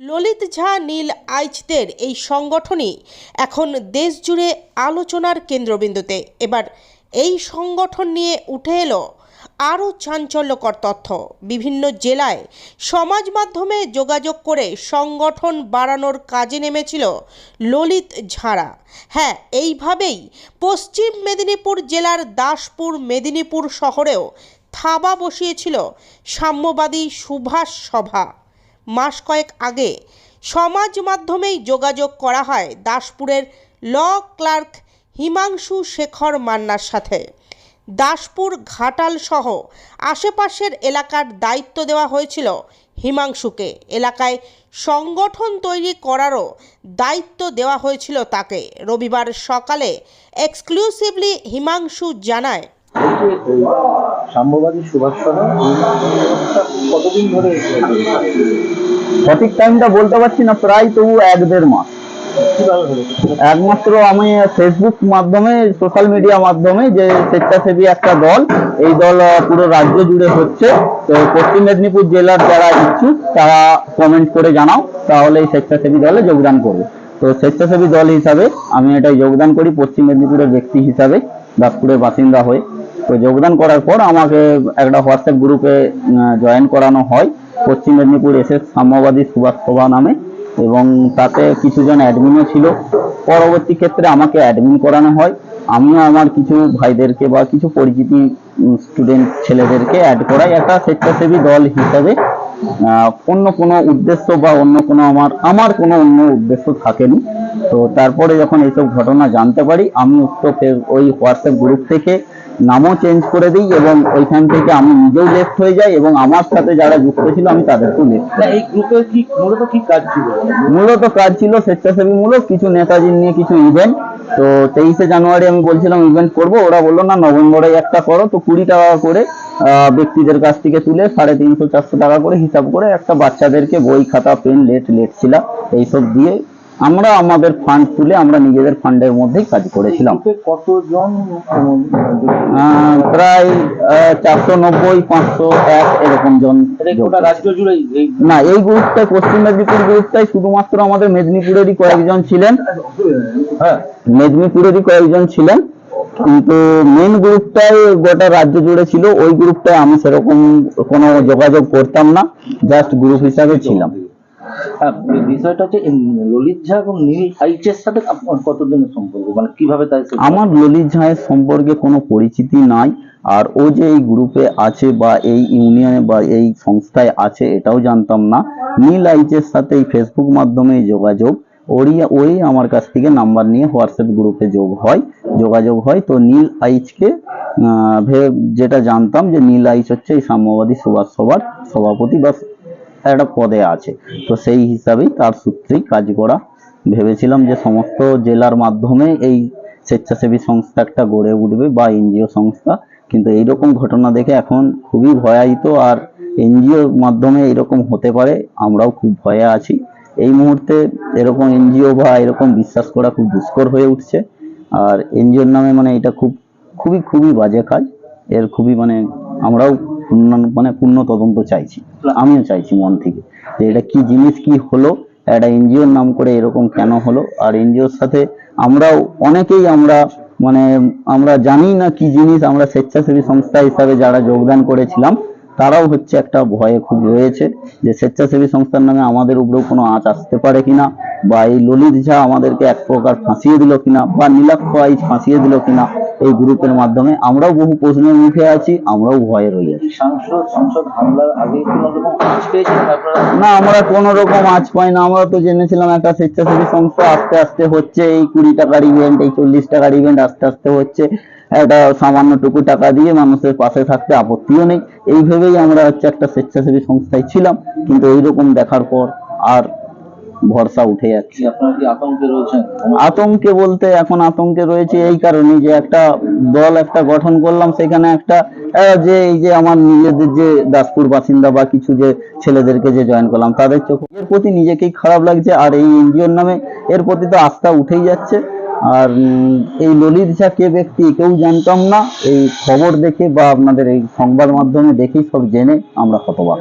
ললিত ঝা নীল আইচদের এই সংগঠনই এখন দেশ জুড়ে আলোচনার কেন্দ্রবিন্দুতে। এবার এই সংগঠন নিয়ে উঠে এলো আরও চাঞ্চল্যকর তথ্য। বিভিন্ন জেলায় সমাজ মাধ্যমে যোগাযোগ করে সংগঠন বাড়ানোর কাজে নেমেছিল ললিত ঝাড়া। হ্যাঁ এইভাবেই পশ্চিম মেদিনীপুর জেলার দাসপুর মেদিনীপুর শহরেও থাবা বসিয়েছিল সাম্যবাদী সুভাষ সভা। মাস কয়েক আগে সমাজ মাধ্যমেই যোগাযোগ করা হয় দাসপুরের ল ক্লার্ক হিমাংশু শেখর মান্নার সাথে। দাসপুর ঘাটাল সহ আশেপাশের এলাকার দায়িত্ব দেওয়া হয়েছিল হিমাংশুকে। এলাকায় সংগঠন তৈরি করারও দায়িত্ব দেওয়া হয়েছিল তাকে। রবিবার সকালে এক্সক্লুসিভলি হিমাংশু জানায় সাম্যবাদী সুভাষ সভা কতদিন ধরে সঠিক টাইমটা বলতে পারছি না প্রায় তবু এক দেড় মাস। একমাত্র আমি ফেসবুক মাধ্যমে সোশ্যাল মিডিয়া মাধ্যমে যে স্বেচ্ছাসেবী একটা দল এই দল পুরো রাজ্য জুড়ে হচ্ছে। তো পশ্চিম মেদিনীপুর জেলার যারা ইচ্ছুক তারা কমেন্ট করে জানাও তাহলে এই স্বেচ্ছাসেবী দলে যোগদান করবে। তো স্বেচ্ছাসেবী দল হিসাবে আমি এটাই যোগদান করি পশ্চিম মেদিনীপুরের ব্যক্তি হিসাবে দাসপুরের বাসিন্দা হয়ে। তো যোগদান করার পর আমাকে একটা হোয়াটসঅ্যাপ গ্রুপে জয়েন করানো হয়। পশ্চিম মেদিনীপুর এস সাম্যবাদী সুভাষ সভা নামে এবং তাতে কিছুজন অ্যাডমিনও ছিল। পরবর্তী ক্ষেত্রে আমাকে অ্যাডমিন করানো হয়। আমিও আমার কিছু ভাইদেরকে বা কিছু পরিচিতি স্টুডেন্ট ছেলেদেরকে অ্যাড করাই। একটা স্বেচ্ছাসেবী দল হিসাবে অন্য কোনো উদ্দেশ্য বা অন্য কোনো আমার আমার কোনো অন্য উদ্দেশ্য থাকেনি। তো তারপরে যখন এইসব ঘটনা জানতে পারি, আমি উক্ত ওই হোয়াটসঅ্যাপ গ্রুপ থেকে নামও চেঞ্জ করে দিই এবং ওইখান থেকে আমি নিজেও লেফট হয়ে যাই এবং আমার সাথে যারা যুক্ত ছিল আমি তাদেরকেও লেফট এই গ্রুপে কি মূলত কি কাজ ছিল? মূলত কাজ ছিল স্বেচ্ছাসেবীমূলক কিছু নেতাজির নিয়ে কিছু ইভেন্ট তো তেইশে জানুয়ারি আমি বলছিলাম ইভেন্ট করব ওরা বলল না নভেম্বরে একটা করো। তো কুড়ি টাকা করে ব্যক্তিদের কাছ থেকে তুলে সাড়ে তিনশো চারশো টাকা করে হিসাব করে একটা বাচ্চাদেরকে বই খাতা পেন লেট লেট ছিল এইসব দিয়ে আমরা আমাদের ফান্ড তুলে আমরা নিজেদের ফান্ডের মধ্যেই কাজ করেছিলাম। কতজন প্রায় চারশো নব্বই পাঁচশো এক এরকম জন রাজ্য জুড়েই না এই গ্রুপটাই পশ্চিম মেদিনীপুর গ্রুপটাই শুধুমাত্র আমাদের মেদিনীপুরেরই কয়েকজন ছিলেন। হ্যাঁ। মেদিনীপুরেরই কয়েকজন ছিলেন। কিন্তু মেন গ্রুপটাই গোটা রাজ্য জুড়ে ছিল ওই গ্রুপটায় আমি সেরকম কোনো যোগাযোগ করতাম না জাস্ট গ্রুপ হিসাবে ছিলাম। হ্যাঁ, বিষয়টা হচ্ছে ললিত ঝা এবং নীল আইচের সাথে কতদিনের সম্পর্ক? মানে কীভাবে তাই আমার ললিত ঝায়ের সম্পর্কে কোনো পরিচিতি নাই আর ও যে এই গ্রুপে আছে বা এই ইউনিয়নে বা এই সংস্থায় আছে এটাও জানতাম না। নীল আইচের সাথে এই ফেসবুক মাধ্যমে যোগাযোগ ওরই ওই আমার কাছ থেকে নাম্বার নিয়ে হোয়াটসঅ্যাপ গ্রুপে যোগ হয় যোগাযোগ হয়। তো নীল আইচকে যেটা জানতাম যে নীল আইচ হচ্ছে এই সাম্যবাদী সুভাষ সভার সভাপতি বা একটা পদে আছে। তো সেই হিসাবেই তার সূত্রেই কাজ করা। ভেবেছিলাম যে সমস্ত জেলার মাধ্যমে এই স্বেচ্ছাসেবী সংস্থা একটা গড়ে উঠবে বা এনজিও সংস্থা। কিন্তু এইরকম ঘটনা দেখে এখন খুবই ভয়ায়িত আর এনজিওর মাধ্যমে এরকম হতে পারে, আমরাও খুব ভয়ে আছি। এই মুহূর্তে এরকম এনজিও বা এরকম বিশ্বাস করা খুব দুষ্কর হয়ে উঠছে। আর এনজিওর নামে মানে এটা খুব, খুবই খুবই বাজে কাজ। এর খুবই মানে আমরাও পূর্ণ মানে পূর্ণ তদন্ত চাইছি। আমিও চাইছি মন থেকে যে এটা কি জিনিস, কি হলো, একটা এনজিওর নাম করে এরকম কেন হলো? আর এনজিওর সাথে আমরাও, অনেকেই আমরা মানে আমরা জানি না কি জিনিস, আমরা স্বেচ্ছাসেবী সংস্থা হিসাবে যারা যোগদান করেছিলাম, তারাও হচ্ছে একটা ভয়ে খুব রয়েছে যে স্বেচ্ছাসেবী সংস্থার নামে আমাদের উপরেও কোনো আঁচ আসতে পারে কিনা, বা এই ললিত ঝা আমাদেরকে এক প্রকার ফাঁসিয়ে দিল কিনা, বা নীলাক্ষ আইচ ফাঁসিয়ে দিল কিনা এই গ্রুপের মাধ্যমে আমরাও বহু প্রশ্নের মুখে আছি আমরাও ভয়ে রয়ে আছি। সাংসদ সংসদ হামলার আগে কোন রকম কাজ পেয়েছিলেন আপনারা? না আমরা কোনো রকম আজ পাই না আমরা তো জেনেছিলাম একটা স্বেচ্ছাসেবী সংস্থা আস্তে আস্তে হচ্ছে এই কুড়ি টাকার ইভেন্ট এই চল্লিশ টাকার ইভেন্ট আস্তে আস্তে হচ্ছে একটা সামান্য টুকু টাকা দিয়ে মানুষের পাশে থাকতে আপত্তিও নেই। এই ভেবেই আমরা হচ্ছে একটা স্বেচ্ছাসেবী সংস্থায় ছিলাম কিন্তু এইরকম দেখার পর আর ভরসা উঠে যাচ্ছে। আতঙ্কে বলতে এখন আতঙ্কে রয়েছে এই কারণে যে একটা দল একটা গঠন করলাম সেখানে একটা যে এই যে আমার নিজেদের যে দাসপুর বাসিন্দা বা কিছু যে ছেলেদেরকে যে জয়েন করলাম তাদের চোখ এর প্রতি নিজেকেই খারাপ লাগছে আর এই এনজিওর নামে এর প্রতি তো আস্থা উঠেই যাচ্ছে। আর এই ললিত ঝা কে ব্যক্তি কেউ জানতাম না এই খবর দেখে বা আপনাদের এই সংবাদ মাধ্যমে দেখেই সব জেনে আমরা হতবাক।